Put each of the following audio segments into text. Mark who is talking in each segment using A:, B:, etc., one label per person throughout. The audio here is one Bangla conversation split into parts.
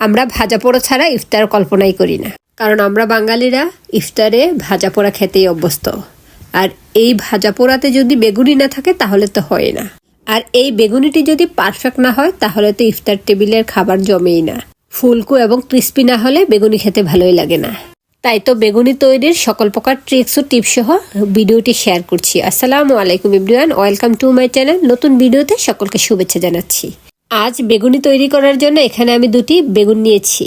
A: আমরা ভাজা পোড়া ছাড়া ইফতার কল্পনাই করি না। কারণ আমরা বাঙালিরা ইফতারে ভাজা পোড়া খেতেই অভ্যস্ত। আর এই ভাজা পোড়াতে যদি বেগুনি না থাকে, তাহলে তো হয় না। আর এই বেগুনিটি যদি পারফেক্ট না হয়, তাহলে তো ইফতার টেবিলের খাবার জমেই না। ফুলকু এবং ক্রিস্পি না হলে বেগুনি খেতে ভালোই লাগে না। তাই তো বেগুনি তৈরির সকল প্রকার ট্রিক্স ও টিপস সহ ভিডিওটি শেয়ার করছি। আসসালামু আলাইকুম ইব্রিয়ান ওয়েলকাম টু মাই চ্যানেল নতুন ভিডিওতে সকলকে শুভেচ্ছা জানাচ্ছি। আজ বেগুনি তৈরি করার জন্য এখানে আমি দুটি বেগুন নিয়েছি।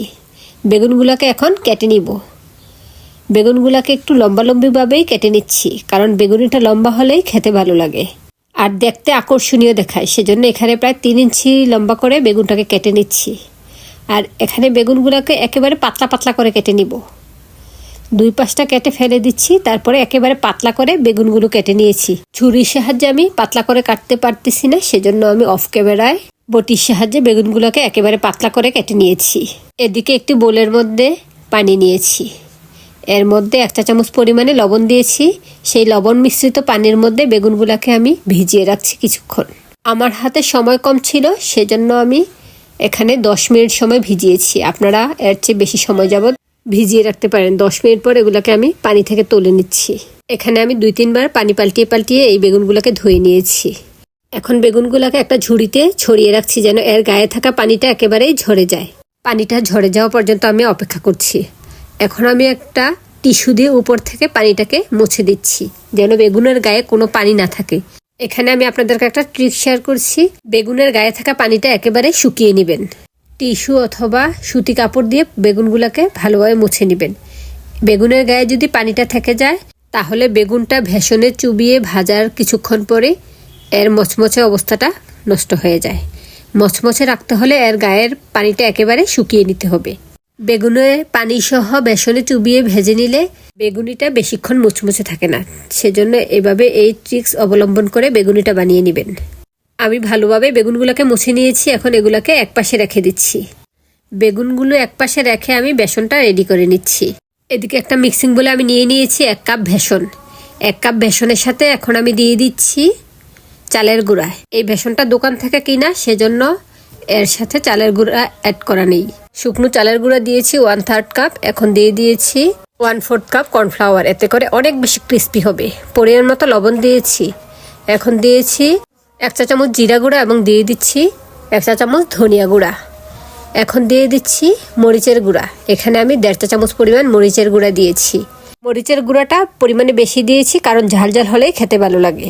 A: বেগুনগুলোকে এখন কেটে নিব। বেগুনগুলোকে একটু লম্বালম্বিভাবেই কেটে নিচ্ছি, কারণ বেগুনিটা লম্বা হলেই খেতে ভালো লাগে। আর দেখতে আকর্ষণীয় দেখায়, সেজন্য এখানে প্রায় তিন ইঞ্চি লম্বা করে বেগুনটাকে কেটে নিচ্ছি। আর এখানে বেগুনগুলোকে একেবারে পাতলা পাতলা করে কেটে নিব। দুই পাশটা কেটে ফেলে দিচ্ছি, তারপরে একেবারে পাতলা করে বেগুনগুলো কেটে নিয়েছি। ছুরির সাহায্যে আমি পাতলা করে কাটতে পারতেছি না, সেজন্য আমি অফ ক্যামেরায় বটির সাহায্যে বেগুনগুলোকে একেবারে পাতলা করে কেটে নিয়েছি। এদিকে একটি বোলের মধ্যে পানি নিয়েছি। এর মধ্যে এক চা চামচ পরিমাণে লবণ দিয়েছি। সেই লবণ মিশ্রিত পানির মধ্যে বেগুনগুলোকে আমি ভিজিয়ে রাখছি কিছুক্ষণ। আমার হাতে সময় কম ছিল, সেজন্য আমি এখানে দশ মিনিট সময় ভিজিয়েছি। আপনারা এর চেয়ে বেশি সময় যাবত ভিজিয়ে রাখতে পারেন। দশ মিনিট পর এগুলোকে আমি পানি থেকে তুলে নিচ্ছি। এখানে আমি দুই তিনবার পানি পাল্টিয়ে পাল্টিয়ে এই বেগুনগুলোকে ধুয়ে নিয়েছি। এখন বেগুনগুলোকে একটা ঝুড়িতে ছড়িয়ে রাখছি যেন এর গায়ে থাকা পানিটা একেবারেই ঝরে যায়। পানিটা ঝরে যাওয়া পর্যন্ত আমি অপেক্ষা করছি। এখন আমি একটা টিস্যু দিয়ে উপর থেকে পানিটাকে মুছে দিচ্ছি যেন বেগুনের গায়ে কোনো পানি না থাকে। এখানে আমি আপনাদেরকে একটা ট্রিক শেয়ার করছি। বেগুনের গায়ে থাকা পানিটা একেবারে শুকিয়ে নেবেন। টিস্যু অথবা সুতি কাপড় দিয়ে বেগুনগুলোকে ভালোভাবে মুছে নেবেন। বেগুনের গায়ে যদি পানিটা থেকে যায়, তাহলে বেগুনটা ভেষণে চুবিয়ে ভাজার কিছুক্ষণ পরে এর মচমচে অবস্থাটা নষ্ট হয়ে যায়। মচমচে রাখতে হলে এর গায়ের পানিটা একেবারে শুকিয়ে নিতে হবে। বেগুনে পানি সহ বেসনে চুবিয়ে ভেজে নিলে বেগুনিটা বেশিক্ষণ মুচমুচে থাকে না। সেজন্য এভাবে এই ট্রিক্স অবলম্বন করে বেগুনিটা বানিয়ে নেবেন। আমি ভালোভাবে বেগুনগুলোকে মুছে নিয়েছি, এখন এগুলোকে একপাশে রেখে দিচ্ছি। বেগুনগুলো একপাশে রেখে আমি বেসনটা রেডি করে নিচ্ছি। এদিকে একটা মিক্সিং বলে আমি নিয়ে নিয়েছি এক কাপ বেসন। এক কাপ বেসনের সাথে এখন আমি দিয়ে দিচ্ছি চালের গুঁড়া। এই বেসনটা দোকান থেকে কিনা, সেজন্য এর সাথে চালের গুঁড়া অ্যাড করা নেই। শুকনো চালের গুঁড়া দিয়েছি ওয়ান থার্ড কাপ এখন দিয়ে দিয়েছি ওয়ান ফোর্থ কাপ কর্নফ্লাওয়ার এতে করে অনেক বেশি ক্রিস্পি হবে। পরিমাণ মতো লবণ দিয়েছি। এখন দিয়েছি এক চা চামচ জিরা গুঁড়া এবং দিয়ে দিচ্ছি এক চা চামচ ধনিয়া গুঁড়া। এখন দিয়ে দিচ্ছি মরিচের গুঁড়া। এখানে আমি দেড় চা চামচ পরিমাণ মরিচের গুঁড়া দিয়েছি। মরিচের গুঁড়াটা পরিমাণে বেশি দিয়েছি কারণ ঝাল ঝাল হলেই খেতে ভালো লাগে।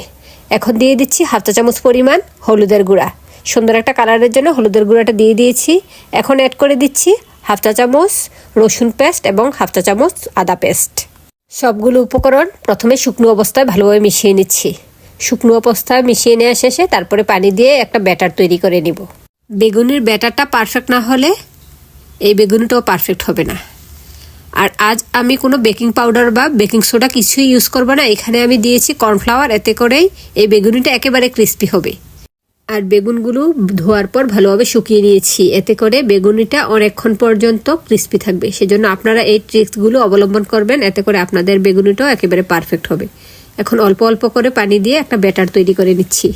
A: এখন দিয়ে দিচ্ছি হাফ চা চামচ পরিমাণ হলুদের গুঁড়া। সুন্দর একটা কালারের জন্য হলুদের গুঁড়াটা দিয়ে দিয়েছি। এখন অ্যাড করে দিচ্ছি হাফ চা চামচ রসুন পেস্ট এবং হাফ চা চামচ আদা পেস্ট। সবগুলো উপকরণ প্রথমে শুকনো অবস্থায় ভালোভাবে মিশিয়ে নিচ্ছি। শুকনো অবস্থায় মিশিয়ে নেওয়া শেষে তারপরে পানি দিয়ে একটা ব্যাটার তৈরি করে নিব। বেগুনের ব্যাটারটা পারফেক্ট না হলে এই বেগুনটাও পারফেক্ট হবে না। আর আজ আমি কোনো বেকিং পাউডার বা বেকিং সোডা কিছুই ইউজ করব না। এখানে আমি দিয়েছি কর্নফ্লাওয়ার, এতে করেই এই বেগুনিটা একেবারে ক্রিস্পি হবে। আর বেগুনগুলো ধোয়ার পর ভালোভাবে শুকিয়ে নিয়েছি। এতে করে বেগুনিটা অনেকক্ষণ পর্যন্ত ক্রিস্পি থাকবে। সেজন্য আপনারা এই ট্রিক্সগুলো অবলম্বন করবেন। এতে করে আপনাদের বেগুনিটাও একেবারে পারফেক্ট হবে। এখন অল্প অল্প করে পানি দিয়ে একটা ব্যাটার তৈরি করে নিচ্ছি।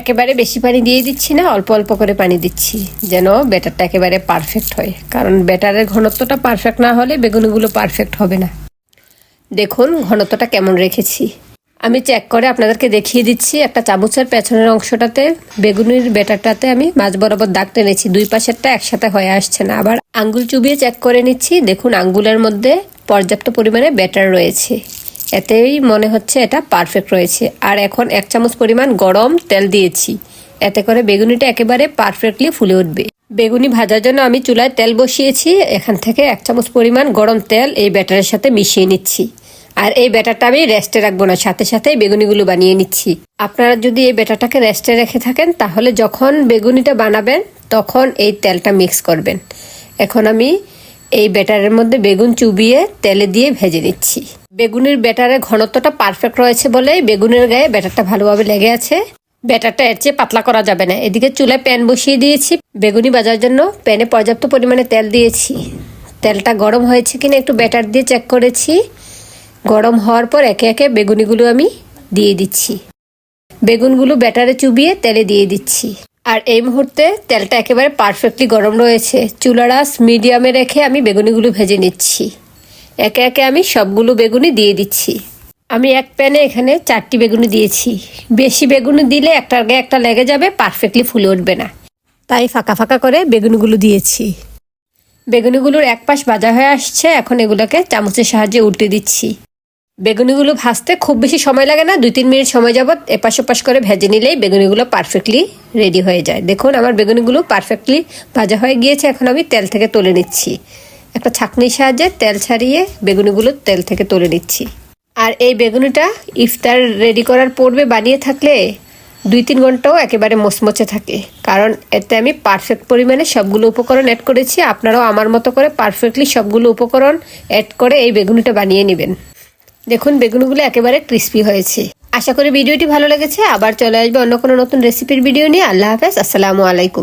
A: একেবারে বেশি পানি দিয়ে দিচ্ছি না, অল্প অল্প করে পানি দিচ্ছি যেন ব্যাটারটা একেবারে পারফেক্ট হয়। কারণ ব্যাটারের ঘনত্বটা পারফেক্ট না হলে বেগুনগুলো পারফেক্ট হবে না। দেখুন, ঘনত্বটা কেমন রেখেছি। আমি চেক করে আপনাদেরকে দেখিয়ে দিচ্ছি, একটা চামচের পেছনের অংশটাতে বেগুনির ব্যাটারটাতে আমি মাছ বরাবর দাগ টেনেছি, দুই পাশেরটা একসাথে হয়ে আসছে না। আবার আঙ্গুল চুবিয়ে চেক করে নিচ্ছি, দেখুন আঙ্গুলের মধ্যে পর্যাপ্ত পরিমাণে ব্যাটার রয়েছে। এতেই মনে হচ্ছে এটা পারফেক্ট রয়েছে। আর এখন এক চামচ পরিমাণ গরম তেল দিয়েছি। এতে করে বেগুনিটা একেবারে পারফেক্টলি ফুলে উঠবে। বেগুনি ভাজার জন্য আমি চুলায় তেল বসিয়েছি। এখান থেকে এক চামচ পরিমাণ গরম তেল এই ব্যাটারের সাথে মিশিয়ে নিচ্ছি। আর এই ব্যাটারটা আমি রেস্টে রাখব না, সাথে সাথে বেগুনিগুলো বানিয়ে নিচ্ছি। আপনারা যদি এই ব্যাটারটাকে রেস্টে রেখে থাকেন, তাহলে যখন বেগুনিটা বানাবেন, তখন এই তেলটা মিক্স করবেন। এখন আমি এই ব্যাটারের মধ্যে বেগুন চুবিয়ে তেলে দিয়ে ভেজে নিচ্ছি। বেগুনের ব্যাটারের ঘনত্বটা পারফেক্ট রয়েছে বলে বেগুনের গায়ে ব্যাটারটা ভালোভাবে লেগে আছে। ব্যাটারটা এর চেয়ে পাতলা করা যাবে না। এদিকে চুলায় প্যান বসিয়ে দিয়েছি। বেগুনি বাজার জন্য প্যানে পর্যাপ্ত পরিমাণে তেল দিয়েছি। তেলটা গরম হয়েছে কিনা একটু ব্যাটার দিয়ে চেক করেছি। গরম হওয়ার পর একে একে বেগুনিগুলো আমি দিয়ে দিচ্ছি। বেগুনগুলো ব্যাটারে চুবিয়ে তেলে দিয়ে দিচ্ছি। আর এই মুহূর্তে তেলটা একেবারে পারফেক্টলি গরম রয়েছে। চুলারাস মিডিয়ামে রেখে আমি বেগুনিগুলো ভেজে নিচ্ছি। একে একে আমি সবগুলো বেগুনি দিয়ে দিচ্ছি। আমি এক প্যানে এখানে চারটি বেগুনি দিয়েছি। বেশি বেগুনি দিলে একটার গায়ে একটা লেগে যাবে পারফেক্টলি ফুলে উঠবে না। তাই ফাঁকা ফাঁকা করে বেগুনিগুলো দিয়েছি। বেগুনিগুলোর এক পাশ ভাজা হয়ে আসছে, এখন এগুলোকে চামচের সাহায্যে উল্টে দিচ্ছি। বেগুনিগুলো ভাজতে খুব বেশি সময় লাগে না, দুই তিন মিনিট সময় যাবত এপাশ ওপাশ করে ভেজে নিলেই বেগুনিগুলো পারফেক্টলি রেডি হয়ে যায়। দেখুন, আমার বেগুনিগুলো পারফেক্টলি ভাজা হয়ে গিয়েছে, এখন আমি তেল থেকে তুলে নিচ্ছি। একটা ছাঁকনির সাহায্যে তেল ছাড়িয়ে বেগুনিগুলো তেল থেকে তুলে নিচ্ছি। আর এই বেগুনিটা ইফতার রেডি করার পূর্বে বানিয়ে থাকলে দুই তিন ঘন্টাও একেবারে মচমচে থাকে। কারণ এতে আমি পারফেক্ট পরিমাণে সবগুলো উপকরণ অ্যাড করেছি। আপনারাও আমার মতো করে পারফেক্টলি সবগুলো উপকরণ অ্যাড করে এই বেগুনিটা বানিয়ে নেবেন। দেখুন, বেগুনগুলো একেবারে ক্রিস্পি হয়েছে। আশা করি ভিডিওটি ভালো লেগেছে। আবার চলে আসবে অন্য কোনো নতুন রেসিপির ভিডিও নিয়ে। আল্লাহ হাফেজ। আসসালামু আলাইকুম।